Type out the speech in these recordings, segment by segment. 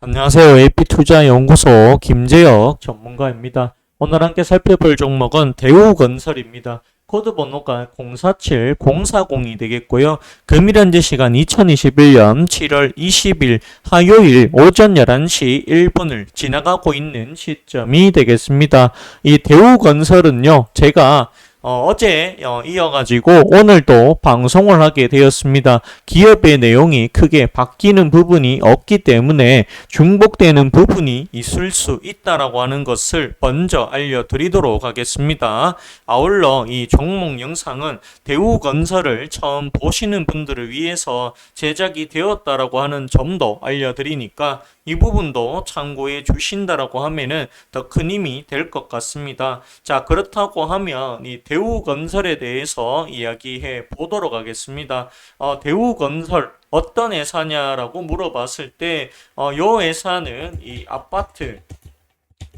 안녕하세요. AP투자연구소 김재혁 전문가입니다. 오늘 함께 살펴볼 종목은 대우건설입니다. 코드 번호가 047040이 되겠고요. 금일 현재 시간 2021년 7월 20일 화요일 오전 11시 1분을 지나가고 있는 시점이 되겠습니다. 이 대우건설은요, 제가 어, 어제 어, 이어가지고 오늘도 방송을 하게 되었습니다. 기업의 내용이 크게 바뀌는 부분이 없기 때문에 중복되는 부분이 있을 수 있다라고 하는 것을 먼저 알려드리도록 하겠습니다. 아울러 이 종목 영상은 대우건설을 처음 보시는 분들을 위해서 제작이 되었다라고 하는 점도 알려드리니까 이 부분도 참고해 주신다라고 하면은 더 큰 힘이 될 것 같습니다. 자, 그렇다고 하면 이 대우 건설에 대해서 이야기해 보도록 하겠습니다. 어, 대우건설 어떤 회사냐라고 물어봤을 때, 어, 요 회사는 이 아파트,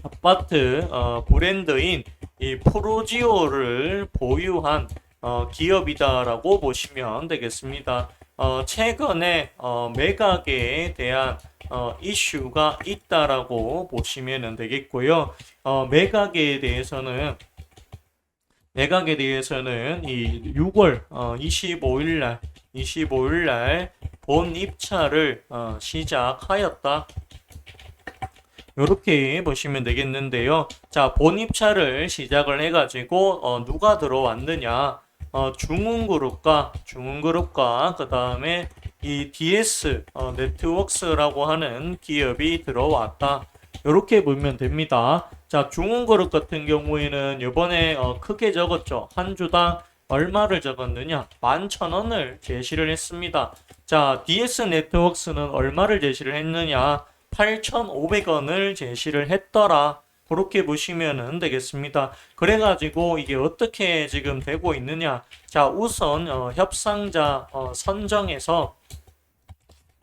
아파트 어, 브랜드인 이 프로지오를 보유한 어, 기업이다라고 보시면 되겠습니다. 어, 최근에 어, 매각에 대한 어, 이슈가 있다라고 보시면 되겠고요. 어, 매각에 대해서는 매각에 대해서는 이 6월 어, 25일 날 25일 날 본 입찰을 어, 시작하였다. 이렇게 보시면 되겠는데요. 자, 본 입찰을 시작을 해가지고 어, 누가 들어왔느냐? 어, 중흥그룹과 중흥그룹과 그 다음에 이 DS 어, 네트워크스라고 하는 기업이 들어왔다. 이렇게 보면 됩니다. 자, 중흥그룹 같은 경우에는 이번에 어, 크게 적었죠. 한 주당 얼마를 적었느냐? 11,000원을 제시를 했습니다. 자, DS 네트워크스는 얼마를 제시를 했느냐? 8,500원을 제시를 했더라. 그렇게 보시면 되겠습니다. 그래가지고 이게 어떻게 지금 되고 있느냐? 자, 우선 어, 협상자 어, 선정에서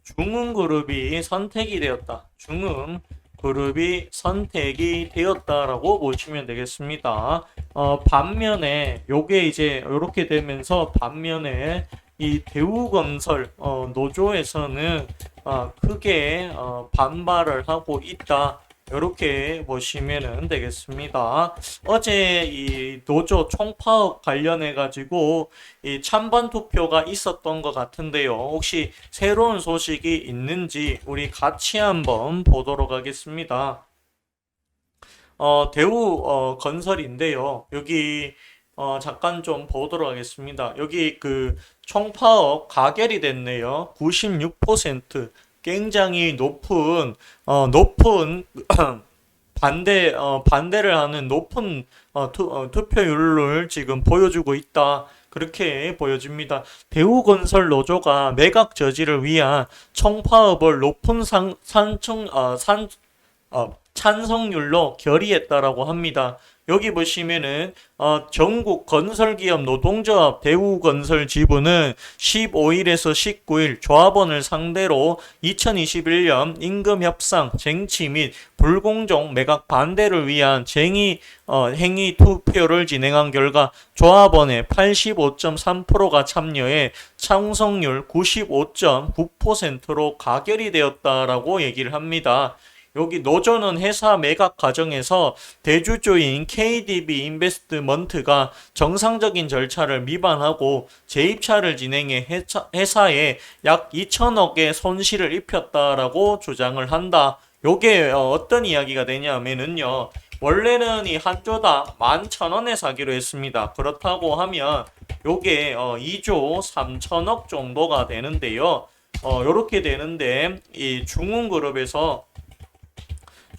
중흥그룹이 선택이 되었다. 중흥 그룹이 선택이 되었다라고 보시면 되겠습니다. 어, 반면에 요게 이제 이렇게 되면서 반면에 이 대우건설 어, 노조에서는 어, 크게 어, 반발을 하고 있다. 이렇게 보시면 되겠습니다. 어제 이 노조 총파업 관련해 가지고 이 찬반 투표가 있었던 것 같은데요. 혹시 새로운 소식이 있는지 우리 같이 한번 보도록 하겠습니다. 어, 대우 어, 건설인데요. 여기 어, 잠깐 좀 보도록 하겠습니다. 여기 그 총파업 가결이 됐네요. 96% 굉장히 높은 어, 높은 반대 어, 반대를 하는 높은 어, 투, 어, 투표율을 지금 보여주고 있다. 그렇게 보여집니다. 대우건설 노조가 매각 저지를 위한 총파업을 높은 상, 산청, 어, 산, 어, 찬성률로 결의했다라고 합니다. 여기 보시면은 어, 전국 건설기업 노동조합 대우건설 지부는 15일에서 19일 조합원을 상대로 2021년 임금 협상 쟁취 및 불공정 매각 반대를 위한 쟁의 어, 행위 투표를 진행한 결과 조합원의 85.3%가 참여해 찬성률 95.9%로 가결이 되었다라고 얘기를 합니다. 여기 노조는 회사 매각 과정에서 대주주인 KDB 인베스트먼트가 정상적인 절차를 위반하고 재입찰을 진행해 회사에 약 2천억의 손실을 입혔다라고 주장을 한다. 요게 어, 어떤 이야기가 되냐면은요. 원래는 이 한 조당 11,000원에 사기로 했습니다. 그렇다고 하면 요게 어, 2조 3천억 정도가 되는데요. 어, 요렇게 되는데 이 중흥그룹에서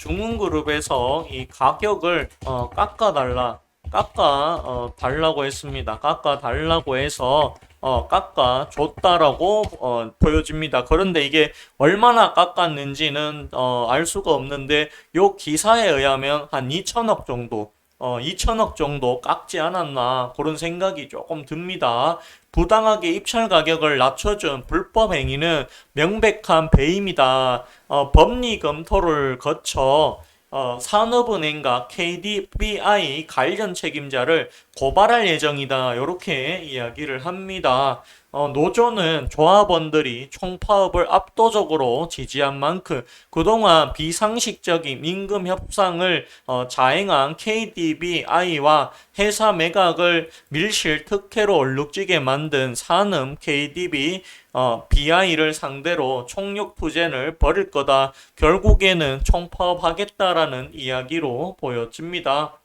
중흥그룹에서 이 가격을 어, 깎아달라 깎아 어, 달라고 했습니다. 깎아 달라고 해서 어, 깎아 줬다라고 어, 보여집니다. 그런데 이게 얼마나 깎았는지는 어, 알 수가 없는데 요 기사에 의하면 한 2천억 정도 어, 2천억 정도 깎지 않았나 그런 생각이 조금 듭니다. 부당하게 입찰 가격을 낮춰준 불법 행위는 명백한 배임이다. 어, 법리 검토를 거쳐 어, 산업은행과 KDBI 관련 책임자를 고발할 예정이다. 이렇게 이야기를 합니다. 어, 노조는 조합원들이 총파업을 압도적으로 지지한 만큼 그동안 비상식적인 임금 협상을 어, 자행한 KDBI와 회사 매각을 밀실 특혜로 얼룩지게 만든 산음 KDB 어, BI를 상대로 총력 투쟁을 벌일 거다. 결국에는 총파업하겠다라는 이야기로 보여집니다.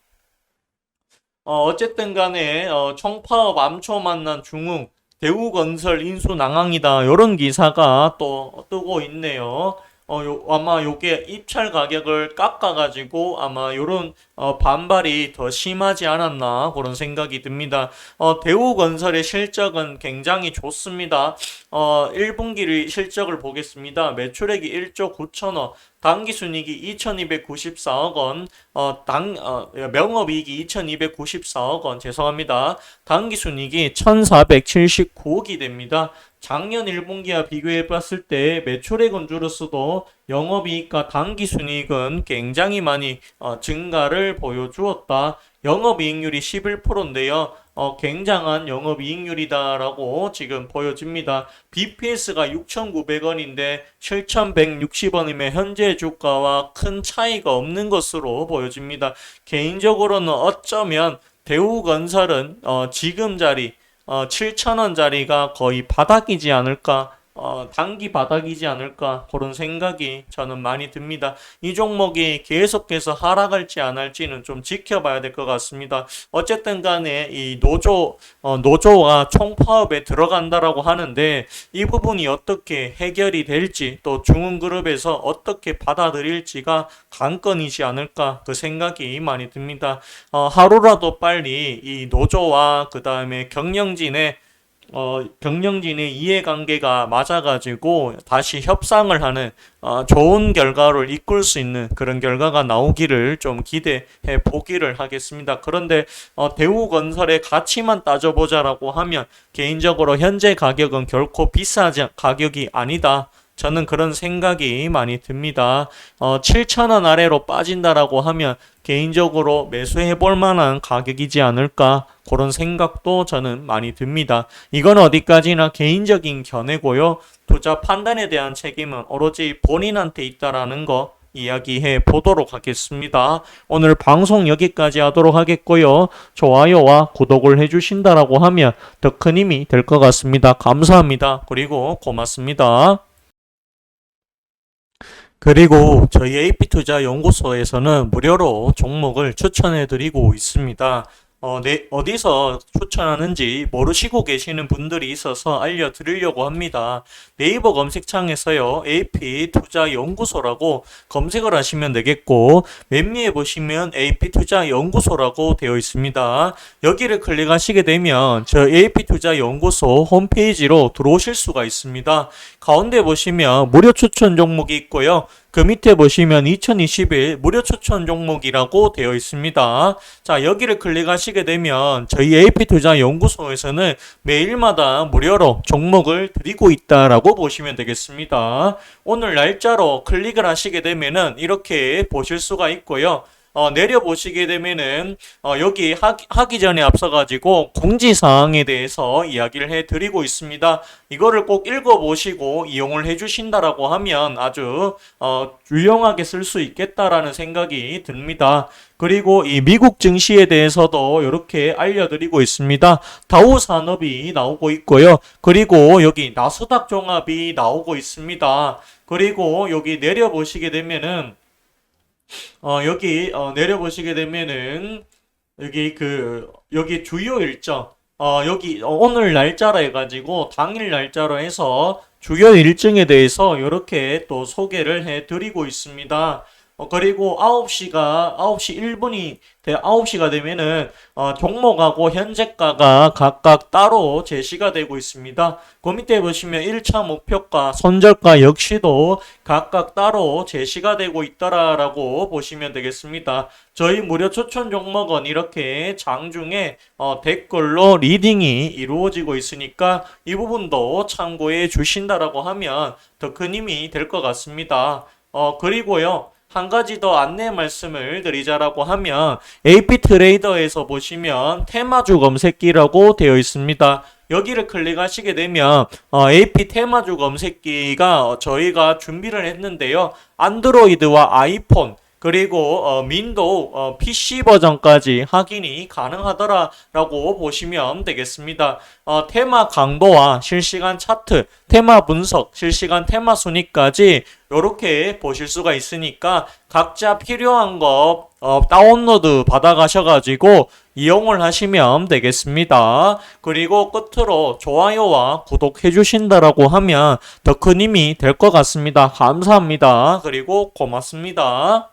어, 어쨌든 간에 어, 총파업 암초 만난 중흥 대우건설 인수 낭황이다. 이런 기사가 또 뜨고 있네요. 어, 요, 아마 요게 입찰 가격을 깎아가지고 아마 요런 어, 반발이 더 심하지 않았나 그런 생각이 듭니다. 어, 대우건설의 실적은 굉장히 좋습니다. 어, 1분기 실적을 보겠습니다. 매출액이 1조 9천억, 당기순이익이 2,294억 원, 어, 당, 어, 명업이익이 2,294억 원, 죄송합니다. 당기순이익이 1,479억이 됩니다. 작년 1분기와 비교해 봤을 때 매출액은 줄었어도 영업이익과 당기순이익은 굉장히 많이 어, 증가를 보여주었다. 영업이익률이 11%인데요. 어, 굉장한 영업이익률이다라고 지금 보여집니다. BPS가 6,900원인데 7,160원이면 현재 주가와 큰 차이가 없는 것으로 보여집니다. 개인적으로는 어쩌면 대우건설은 어, 지금 자리 어, 7,000원짜리가 거의 바닥이지 않을까 어, 단기 바닥이지 않을까 그런 생각이 저는 많이 듭니다. 이 종목이 계속해서 하락할지 안 할지는 좀 지켜봐야 될 것 같습니다. 어쨌든 간에 이 노조 어, 노조가 총파업에 들어간다라고 하는데 이 부분이 어떻게 해결이 될지 또 중흥그룹에서 어떻게 받아들일지가 관건이지 않을까 그 생각이 많이 듭니다. 어, 하루라도 빨리 이 노조와 그 다음에 경영진의 어, 경영진의 이해관계가 맞아가지고 다시 협상을 하는 어, 좋은 결과를 이끌 수 있는 그런 결과가 나오기를 좀 기대해 보기를 하겠습니다. 그런데 어, 대우건설의 가치만 따져보자라고 하면 개인적으로 현재 가격은 결코 비싸지 가격이 아니다. 저는 그런 생각이 많이 듭니다. 어, 7,000원 아래로 빠진다라고 하면 개인적으로 매수해 볼 만한 가격이지 않을까 그런 생각도 저는 많이 듭니다. 이건 어디까지나 개인적인 견해고요. 투자 판단에 대한 책임은 오로지 본인한테 있다라는 거 이야기해 보도록 하겠습니다. 오늘 방송 여기까지 하도록 하겠고요. 좋아요와 구독을 해주신다라고 하면 더 큰 힘이 될 것 같습니다. 감사합니다. 그리고 고맙습니다. 그리고 저희 AP투자 연구소에서는 무료로 종목을 추천해 드리고 있습니다. 어, 네, 어디서 추천하는지 모르시고 계시는 분들이 있어서 알려드리려고 합니다. 네이버 검색창에서요, AP 투자 연구소라고 검색을 하시면 되겠고, 맨 위에 보시면 AP 투자 연구소라고 되어 있습니다. 여기를 클릭하시게 되면 저 AP 투자 연구소 홈페이지로 들어오실 수가 있습니다. 가운데 보시면 무료 추천 종목이 있고요. 그 밑에 보시면 2021 무료 추천 종목이라고 되어 있습니다. 자, 여기를 클릭하시게 되면 저희 AP투자 연구소에서는 매일마다 무료로 종목을 드리고 있다라고 보시면 되겠습니다. 오늘 날짜로 클릭을 하시게 되면은 이렇게 보실 수가 있고요. 어, 내려보시게 되면은 어, 여기 하, 하기 전에 앞서가지고 공지사항에 대해서 이야기를 해드리고 있습니다. 이거를 꼭 읽어보시고 이용을 해주신다라고 하면 아주 어, 유용하게 쓸 수 있겠다라는 생각이 듭니다. 그리고 이 미국 증시에 대해서도 이렇게 알려드리고 있습니다. 다우 산업이 나오고 있고요. 그리고 여기 나스닥 종합이 나오고 있습니다. 그리고 여기 내려보시게 되면은 어, 여기 어, 내려보시게 되면은 여기 그 여기 주요 일정 어, 여기 어, 오늘 날짜로 해가지고 당일 날짜로 해서 주요 일정에 대해서 이렇게 또 소개를 해드리고 있습니다. 어, 그리고 9시가 9시 1분이 9시가 되면은 어, 종목하고 현재가가 각각 따로 제시가 되고 있습니다. 그 밑에 보시면 1차 목표가, 손절가 역시도 각각 따로 제시가 되고 있더라라고 보시면 되겠습니다. 저희 무료 추천 종목은 이렇게 장중에 어, 댓글로 리딩이 이루어지고 있으니까 이 부분도 참고해 주신다라고 하면 더 큰 힘이 될 것 같습니다. 어, 그리고요. 한 가지 더 안내 말씀을 드리자라고 하면 AP 트레이더에서 보시면 테마주 검색기라고 되어 있습니다. 여기를 클릭하시게 되면 어, AP 테마주 검색기가 어, 저희가 준비를 했는데요. 안드로이드와 아이폰 그리고 어, 윈도우 어, PC 버전까지 확인이 가능하더라라고 보시면 되겠습니다. 어, 테마 강도와 실시간 차트, 테마 분석, 실시간 테마 순위까지 이렇게 보실 수가 있으니까 각자 필요한 거 어, 다운로드 받아가셔가지고 이용을 하시면 되겠습니다. 그리고 끝으로 좋아요와 구독해 주신다라고 하면 더 큰 힘이 될 것 같습니다. 감사합니다. 그리고 고맙습니다.